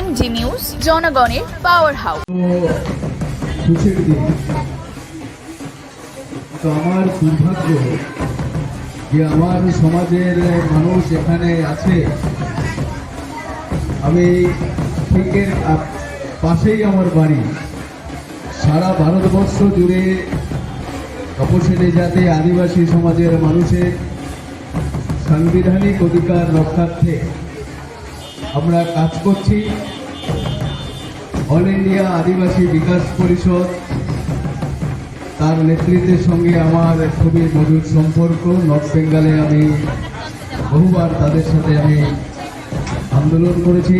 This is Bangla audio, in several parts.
এম জি নিউজ জনগণের পাওয়ার হাউস তো আমার দুর্ভাগ্য যে আমার সমাজের মানুষ এখানে আছে। আমি ঠিকের পাশেই আমার বাড়ি। সারা ভারতবর্ষ জুড়ে তপশিলি জাতি আদিবাসী সমাজের মানুষের সাংবিধানিক অধিকার রক্ষার্থে আমরা কাজ করছি। অল ইন্ডিয়া আদিবাসী বিকাশ পরিষদ, তার নেতৃত্বের সঙ্গে আমার খুবই মজুর সম্পর্ক। নর্থ বেঙ্গলে আমি বহুবার তাদের সাথে আমি আন্দোলন করেছি।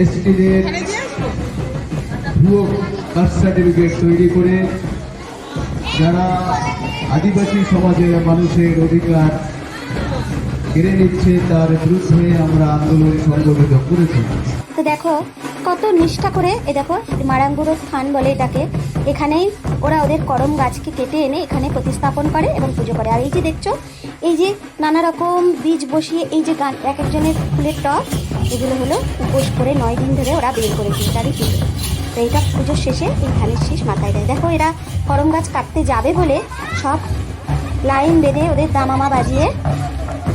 এসটিদের ভুয়ো কাস্ট সার্টিফিকেট তৈরি করে যারা আদিবাসী সমাজের মানুষের অধিকার কেড়ে নিচ্ছে তার বিরুদ্ধে আমরা আন্দোলন সংগঠিত করেছি। তো দেখো, কত নিষ্ঠা করে এ দেখো, মারাঙ্গুরো স্থান বলে এটাকে, এখানেই ওরা ওদের করম গাছকে কেটে এনে এখানে প্রতিস্থাপন করে এবং পুজো করে। আর এই যে দেখছ, এই যে নানা রকম বীজ বসিয়ে এই যে গান, এক একজনের ফুলের টপ এগুলো হলো উপোস করে নয় দিন ধরে ওরা বের করেছে তারই পুজো। তো এইটা পুজোর শেষে এই ধানের শীষ মাথায় দেয়। দেখো, এরা করম গাছ কাটতে যাবে বলে সব লাইন বেঁধে ওদের দামামা বাজিয়ে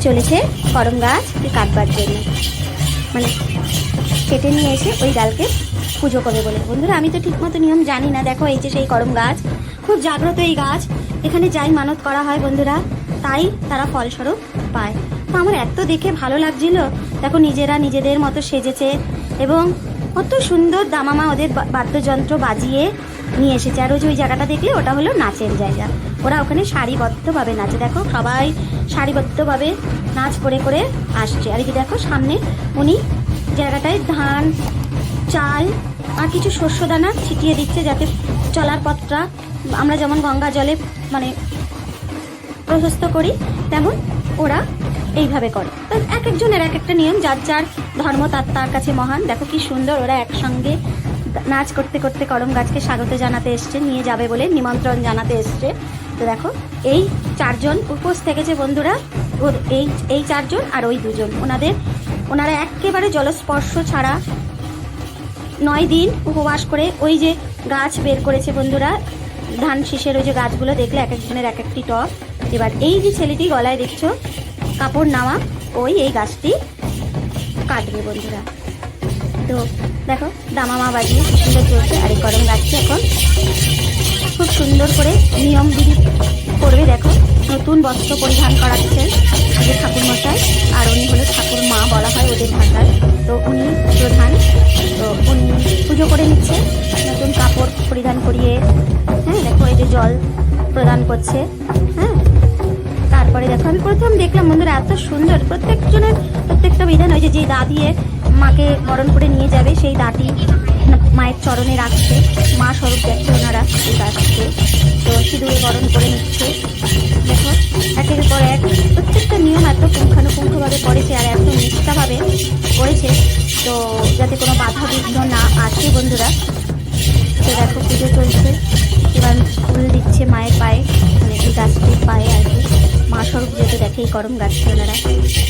চলেছে করম গাছ কাটবার জন্য। মানে কেটে নিয়ে এসে ওই ডালকে পুজো করে বলে। বন্ধুরা, আমি তো ঠিকমতো নিয়ম জানি না। দেখো এই যে সেই করম গাছ, খুব জাগ্রত এই গাছ। এখানে যাই মানত করা হয় বন্ধুরা, তাই তারা ফলস্বরূপ পায়। তো আমার এত দেখে ভালো লাগছিল। দেখো নিজেরা নিজেদের মতো সেজেছে এবং কত সুন্দর দামামা ওদের বাদ্যযন্ত্র বাজিয়ে নিয়ে এসেছে। আর ওই যে ওই জায়গাটা দেখলে, ওটা হলো নাচের জায়গা। ওরা ওখানে সারিবদ্ধভাবে নাচে। দেখো, সবাই সারিবদ্ধভাবে নাচ করে করে আসছে। আর কি দেখো, সামনে উনি জায়গাটায় ধান, চাল আর কিছু শস্য দানা ছিটিয়ে দিচ্ছে যাতে চলার পথটা আমরা যেমন গঙ্গা জলে মানে প্রশস্ত করি, তেমন ওরা এইভাবে করে। তো এক একজনের এক একটা নিয়ম, যার যার ধর্ম, তার তার কাছে মহান। দেখো কি সুন্দর ওরা একসঙ্গে নাচ করতে করতে করম গাছকে স্বাগত জানাতে এসছে, নিয়ে যাবে বলে নিমন্ত্রণ জানাতে এসছে। তো দেখো, এই চারজন উপোস থেকেছে বন্ধুরা এই এই চারজন আর ওই দুজন। ওনাদের, ওনারা একেবারে জলস্পর্শ ছাড়া নয় দিন উপবাস করে ওই যে গাছ বের করেছে বন্ধুরা, ধান শীষের ওই যে গাছগুলো দেখলে এক একজনের এক একটি টপ এবার এই যে ছেলেটি গলায় দেখছ, কাপড় নামা, ওই এই গাছটি কাটবে বন্ধুরা। তো দেখো দামামা বাজিয়ে সুন্দর চলছে, আর এই গরম গাছটি এখন। খুব সুন্দর করে নিয়ম বিধি করবে, দেখো। নতুন বস্ত্র পরিধান করাচ্ছেন যে ঠাকুর মশাই আর উনি হলো ঠাকুর মা বলা হয় ওদের ভাষায়। তো উনি প্রধান, তো উনি পুজো করে নিচ্ছে, নতুন কাপড় পরিধান করিয়ে হ্যাঁ দেখো যে জল প্রদান করছে হ্যাঁ। তারপরে দেখো আমি প্রথম দেখলাম, বন্ধুরা, এত সুন্দর। প্রত্যেকজনের, প্রত্যেকটা বিধান হয়েছে যে দা দিয়ে মাকে বরণ করে নিয়ে যাবে, সেই দাটি মায়ের চরণে রাখছে। মা স্বরূপ দেখছে ওনারা, এই গাছকে তো সিঁদুরে বরণ করে নিচ্ছে। দেখো, একের পর এক প্রত্যেকটা নিয়ম এত পুঙ্খানুপুঙ্খভাবে করেছে আর এত নিষ্ঠাভাবে করেছে। তো যাতে কোনো বাধা বিঘ্ন না আসে, বন্ধুরা। তো দেখো, পুজো চলছে। এবার ফুল দিচ্ছে মায়ের পায়ে। মা স্বরূপ যেতে দেখে এই গরম গাছটি ওনারা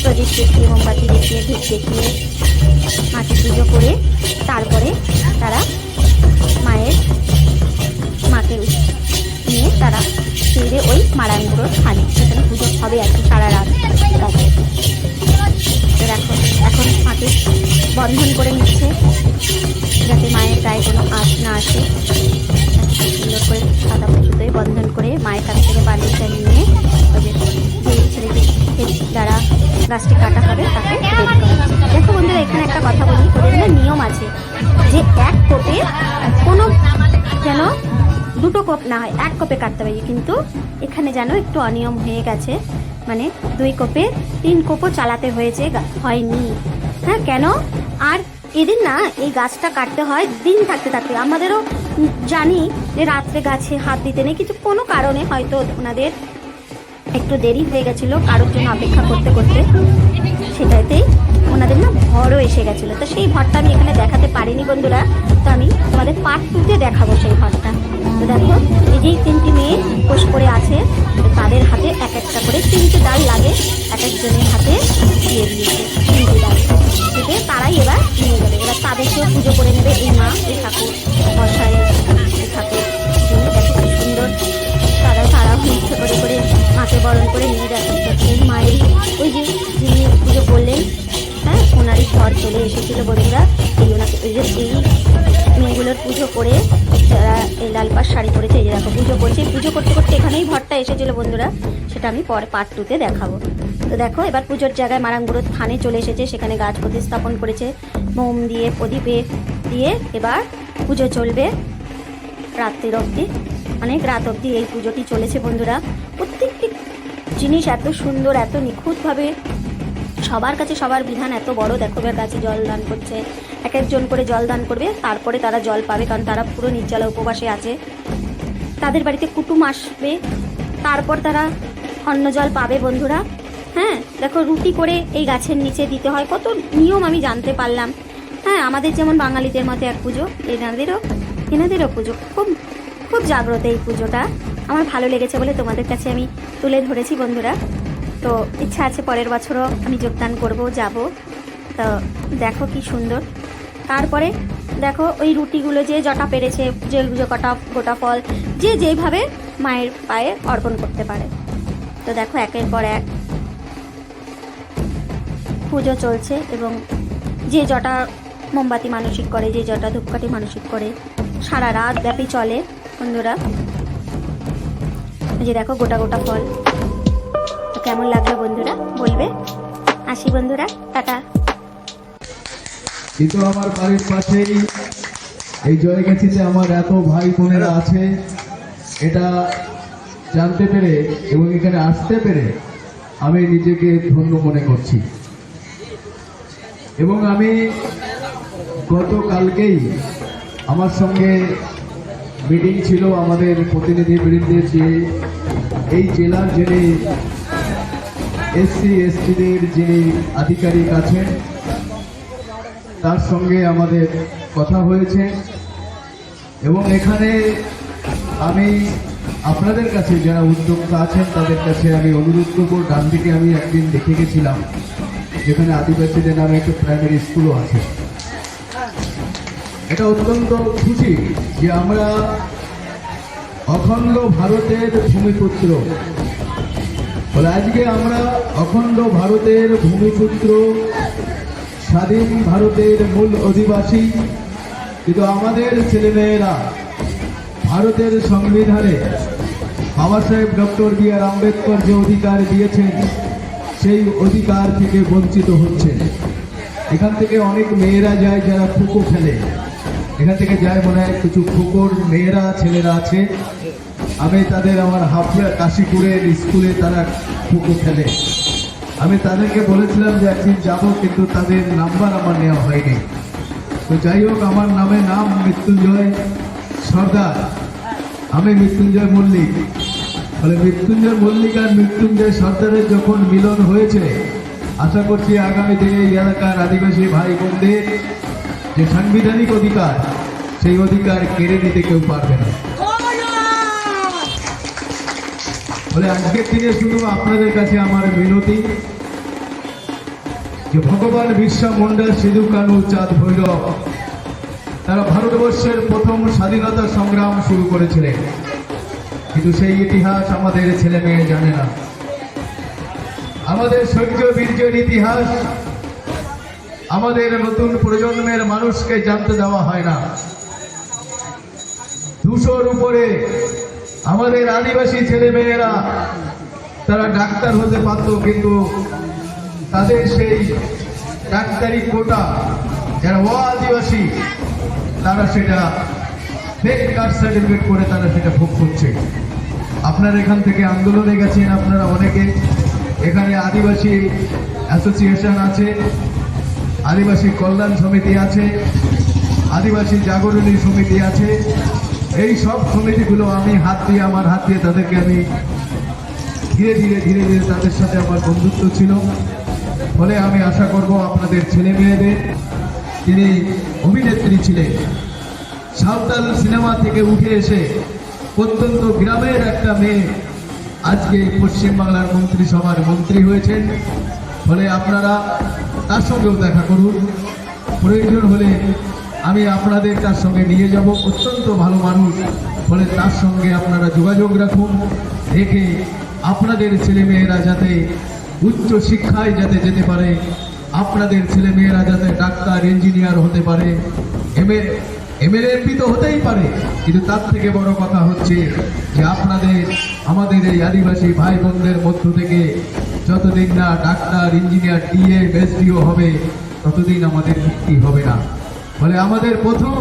প্রদীপ দেখিয়ে, মোমবাতি দেখিয়ে, ধূপ দেখিয়ে মাকে পুজো করে, তারপরে তারা মায়ের, মাকে নিয়ে তারা ফিরে ওই মারাঙ্গুড়োর স্থানে সেখানে পুজো হবে আর কি সারা রাত। দেখো এখন মাকে বন্ধন করে নিচ্ছে, যাতে মায়ের গায়ে কোনো আঁচ গাছটি কাটা হবে, তাকে। দেখো বন্ধুরা, এখানে একটা কথা বলি, ওদের নিয়ম আছে যে এক কোপে কোনো যেন দুটো কোপ না হয়, এক কোপে কাটতে পারি কিন্তু এখানে যেন একটু অনিয়ম হয়ে গেছে মানে দুই কোপে তিন কোপও চালাতে হয়েছে হয়নি। হ্যাঁ কেন? আর এদিন না এই গাছটা কাটতে হয়, দিন থাকতে থাকতে। আমাদেরও জানি যে রাত্রে গাছে হাত দিতে নেই কিন্তু কোনো কারণে হয়তো ওনাদের একটু দেরি হয়ে গেছিল কারোর জন্য অপেক্ষা করতে করতে। সেটাতেই ওনাদের না ভরও এসে গেছিল। তো সেই ভরটা আমি এখানে দেখাতে পারিনি বন্ধুরা। তো আমি তোমাদের পার্ট টুতে দেখাবো সেই ভরটা। তো দেখো, এই যে তিনটি মেয়ে পোষ করে আছে, তাদের হাতে এক একটা করে যে এই মেয়েগুলোর পুজো করে, যারা এই লাল পাড় শাড়ি পরেছে, এই যে দেখো, পুজো করছে। পুজো করতে করতে এখানেই ভরটা এসেছিল বন্ধুরা। সেটা আমি পরে পার্ট টুতে দেখাবো। তো দেখো, এবার পুজোর জায়গায় মারাঙ্গুড়ো থানে চলে এসেছে। সেখানে গাছ প্রতিস্থাপন করেছে। মোম দিয়ে, প্রদীপে দিয়ে এবার পুজো চলবে রাত্রির অবধি। অনেক রাত অবধি এই পুজোটি চলেছে বন্ধুরা। প্রত্যেকটি জিনিস এত সুন্দর, এত নিখুঁতভাবে সবার কাছে সবার বিধান এত বড়। দেখো গাছে জল দান করছে। এক একজন করে জল দান করবে, তারপরে তারা জল পাবে, কারণ তারা পুরো নির্জলা উপবাসে আছে। তাদের বাড়িতে কুটুম আসবে, তারপর তারা অন্ন জল পাবে বন্ধুরা। হ্যাঁ দেখো রুটি করে এই গাছের নিচে দিতে হয়। কত নিয়ম আমি জানতে পারলাম। হ্যাঁ আমাদের যেমন বাঙালিদের মতো এক পুজো, এনাদেরও এনাদেরও পুজো। খুব খুব জাগ্রত এই পুজোটা। আমার ভালো লেগেছে বলে তোমাদের কাছে আমি তুলে ধরেছি বন্ধুরা। তো ইচ্ছা আছে পরের বছরও আমি যোগদান করব, যাব। তো দেখো কি সুন্দর। তারপরে দেখো ওই রুটিগুলো যে জটা পেরেছে যে কটা, গোটা ফল, যে যেভাবে মায়ের পায়ে অর্পণ করতে পারে। তো দেখো একের পর এক পুজো চলছে এবং যে জটা মোমবাতি মানসিক করে, যে জটা ধূপকাঠি মানসিক করে, সারা রাত ব্যাপী চলে বন্ধুরা। যে দেখো গোটা গোটা ফল। কেমন লাগল বন্ধুরা? বলবে? আসি বন্ধুরা, টাটা। কিন্তু আমার বাড়ির পাশেই। এই জয় গেছি যে আমার এত ভাই বোনেরা আছে। এটা জানতে পেরে এবং এখানে আসতে পেরে আমি নিজেকে ধন্য মনে করছি। এবং আমি গতকালকেই আমার সঙ্গে মিটিং ছিল আমাদের প্রতিনিধি বৃন্দের যে এই জেলার যিনি এসসি এসটিদের যিনি আধিকারিক আছেন, তার সঙ্গে আমাদের কথা হয়েছে। এবং এখানে আমি আপনাদের কাছে যারা উদ্যোক্তা আছেন, তাদের কাছে আমি অনুরোধ করব, ডান দিকে আমি একদিন দেখে গেছিলাম, যেখানে আদিবাসীদের নামে একটা প্রাইমারি স্কুলও আছে। এটা অত্যন্ত খুশি যে আমরা অখণ্ড ভারতের ভূমিপুত্র বলে আজকে আমরা অখণ্ড ভারতের ভূমিপুত্র, স্বাধীন ভারতের মূল অধিবাসী, কিন্তু আমাদের ছেলেমেয়েরা ভারতের সংবিধানে বাবা সাহেব ডক্টর বি আর আম্বেদকর যে অধিকার দিয়েছেন, সেই অধিকার থেকে বঞ্চিত হচ্ছে। এখান থেকে অনেক মেয়েরা যায় যারা ফুকো খেলে। এখান থেকে যায় মনে হয় কিছু ফুকোর মেয়েরা, ছেলেরা আছে। আমি তাদের আমার হাফড়া কাশীপুরের স্কুলে তারা ফুকো খেলে আমি তাদেরকে বলেছিলাম যে একদিন যাব, কিন্তু তাদের নাম্বার আমার নেওয়া হয়নি। তো যাই হোক, আমার নামে নাম মৃত্যুঞ্জয় সর্দার। আমি মৃত্যুঞ্জয় মল্লিক। ফলে মৃত্যুঞ্জয় মল্লিক আর মৃত্যুঞ্জয় সর্দারের যখন মিলন হয়েছে, আশা করছি আগামী দিনে এই এলাকার আদিবাসী ভাই বোনদের যে সাংবিধানিক অধিকার, সেই অধিকার কেড়ে নিতে কেউ পারবে না। ফলে আজকের দিনে শুধু আপনাদের কাছে আমার বিনতি যে ভগবান বিশ্বা সিধু কানু চাঁদ ভৈরব, তারা ভারতবর্ষের প্রথম স্বাধীনতা সংগ্রাম শুরু করেছিলেন। কিন্তু সেই ইতিহাস আমাদের ছেলে মেয়ে জানে না। আমাদের শৌর্য বীর্যের ইতিহাস, আমাদের নতুন প্রজন্মের মানুষকে জানতে দেওয়া হয় না। দুশোর উপরে আমাদের আদিবাসী ছেলে মেয়েরা তারা ডাক্তার হতে পারত কিন্তু তাদের সেই ডাক্তারি কোটা, যারা ও আদিবাসী তারা সেটা ফেক কাস্ট সার্টিফিকেট করে তারা সেটা ভোগ করছে। আপনারা এখান থেকে আন্দোলনে গেছেন, আপনারা অনেকে। এখানে আদিবাসী অ্যাসোসিয়েশন আছে, আদিবাসী কল্যাণ সমিতি আছে, আদিবাসী জাগরণী সমিতি আছে এই সব সমিতিগুলো আমি হাত দিয়ে, আমার হাত দিয়ে তাদেরকে আমি ধীরে ধীরে ধীরে ধীরে তাদের সাথে আমার বন্ধুত্ব ছিল। ফলে আমি আশা করব আপনাদের ছেলে মেয়েদের তিনি অভিনেত্রী ছিলেন, সাঁওতাল সিনেমা থেকে উঠে এসে প্রত্যন্ত গ্রামের একটা মেয়ে আজকে পশ্চিমবাংলার মন্ত্রিসভার মন্ত্রী হয়েছেন। ফলে আপনারা তার সঙ্গেও দেখা করুন। প্রয়োজন হলে আমি আপনাদের তার সঙ্গে নিয়ে যাব। অত্যন্ত ভালো মানুষ। ফলে তার সঙ্গে আপনারা যোগাযোগ রাখুন। রেখে আপনাদের ছেলেমেয়েরা যাতে উচ্চ শিক্ষায় যাতে যেতে পারে, আপনাদের ছেলেমেয়েরা যাতে ডাক্তার, ইঞ্জিনিয়ার হতে পারে এমএ এমএলএ এমপি তো হতেই পারে। কিন্তু তার থেকে বড় কথা হচ্ছে যে আপনাদের, আমাদের এই আদিবাসী ভাই বোনদের মধ্য থেকে যতদিন না ডাক্তার, ইঞ্জিনিয়ার, ডিএ এসডিও হবে, ততদিন আমাদের মুক্তি হবে না। ফলে আমাদের প্রথম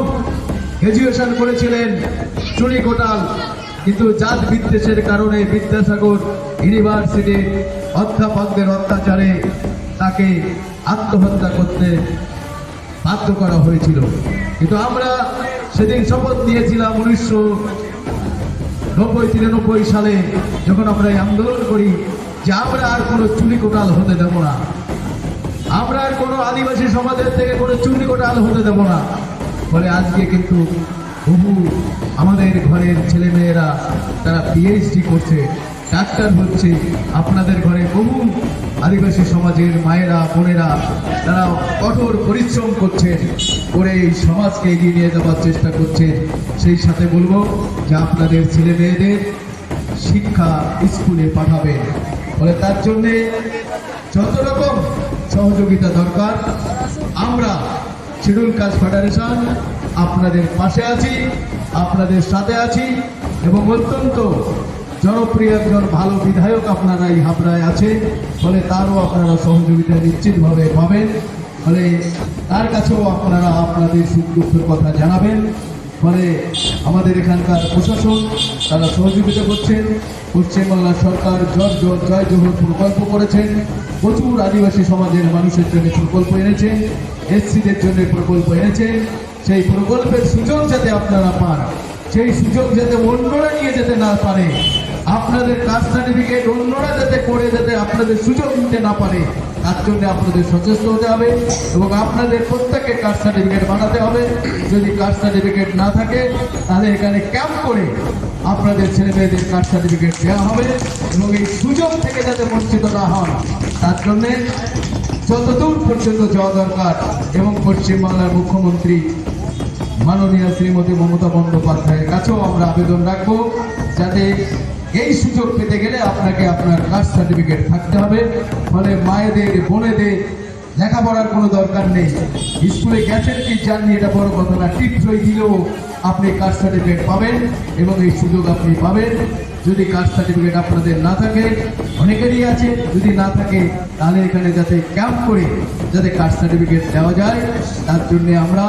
গ্রাজুয়েশন করেছিলেন চুরি কোটাল। কিন্তু জাত বিদ্বেষের কারণে বিদ্যাসাগর ইউনিভার্সিটির অধ্যাপকদের অত্যাচারে তাকে আত্মহত্যা করতে বাধ্য করা হয়েছিল। কিন্তু আমরা সেদিন শপথ নিয়েছিলাম উনিশশো নব্বই তিরানব্বই সালে, যখন আমরা এই আন্দোলন করি যে আমরা আর কোনো চুরি কোটাল হতে দেব না। আমরা কোনো আদিবাসী সমাজের থেকে কোনো চুরি কোটাল হতে দেব না। ফলে আজকে কিন্তু বহু আমাদের ঘরের ছেলেমেয়েরা তারা পিএইচডি করছে, ডাক্তার হচ্ছে, আপনাদের ঘরে বহু আদিবাসী সমাজের মায়েরা, বোনেরা তারা কঠোর পরিশ্রম করছেন করে এই সমাজকে এগিয়ে নিয়ে যাওয়ার চেষ্টা করছে। সেই সাথে বলব যে আপনাদের ছেলে মেয়েদের শিক্ষা স্কুলে পাঠাবেন। ফলে তার জন্যে যত রকম সহযোগিতা দরকার। আমরা শিডিউল কাস্ট ফেডারেশন আপনাদের পাশে আছি, আপনাদের সাথে আছি এবং অত্যন্ত জনপ্রিয় একজন ভালো বিধায়ক আপনারা এই হাবড়ায় আছে, ফলে তারও আপনারা সহযোগিতা নিশ্চিতভাবে পাবেন। ফলে তার কাছেও আপনারা আপনাদের সুখ দুঃখের কথা জানাবেন। ফলে আমাদের এখানকার প্রশাসন, তারা সহযোগিতা করছেন। পশ্চিমবাংলা সরকার জয় জয় জোহর প্রকল্প করেছেন। প্রচুর আদিবাসী সমাজের মানুষের জন্য প্রকল্প এনেছেন এসসিদের জন্য প্রকল্প এনেছেন সেই প্রকল্পের সুযোগ যাতে আপনারা পান, সেই সুযোগ যাতে অন্যরা নিয়ে যেতে না পারে, আপনাদের কাস্ট সার্টিফিকেট অন্যরা করে যাতে আপনাদের সুযোগ নিতে না পারে, তার জন্য আপনাদের সচেষ্ট হতে হবে এবং আপনাদের প্রত্যেকের কাস্ট সার্টিফিকেট বানাতে হবে। যদি কাস্ট সার্টিফিকেট না থাকে, তাহলে এখানে ক্যাম্প করে আপনাদের ছেলে মেয়েদের কাস্ট সার্টিফিকেট দেওয়া হবে এবং এই সুযোগ থেকে যাতে বঞ্চিত না হন, তার জন্যে যতদূর পর্যন্ত যাওয়া দরকার এবং পশ্চিমবাংলার মুখ্যমন্ত্রী মাননীয় শ্রীমতী মমতা বন্দ্যোপাধ্যায়ের কাছেও আমরা আবেদন রাখব, যাতে এই সুযোগ পেতে গেলে আপনাকে আপনার কাস্ট সার্টিফিকেট থাকতে হবে। ফলে মায়েদের, বোনেদের লেখাপড়ার কোনো দরকার নেই। স্কুলে গেছেন কি যাননি, এটা বড় কথা না। টিপসই দিলেও আপনি কাস্ট সার্টিফিকেট পাবেন এবং এই সুযোগ আপনি পাবেন। যদি কাস্ট সার্টিফিকেট আপনাদের না থাকে, অনেকেরই আছে, যদি না থাকে, তাহলে এখানে যাতে ক্যাম্প করে যাতে কাস্ট সার্টিফিকেট দেওয়া যায়, তার জন্যে আমরা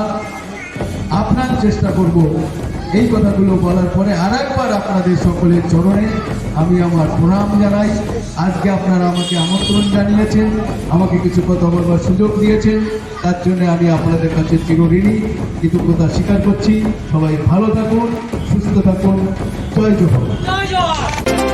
আপনার চেষ্টা করব এই কথাগুলো বলার পরে আর একবার আপনাদের সকলের চরণে আমি আমার প্রণাম জানাই। আজকে আপনারা আমাকে আমন্ত্রণ জানিয়েছেন, আমাকে কিছু কথা বলবার সুযোগ দিয়েছেন। তার জন্য আমি আপনাদের কাছে চিরঋণী কৃতজ্ঞতা স্বীকার করছি। সবাই ভালো থাকুন, সুস্থ থাকুন। জয় জয়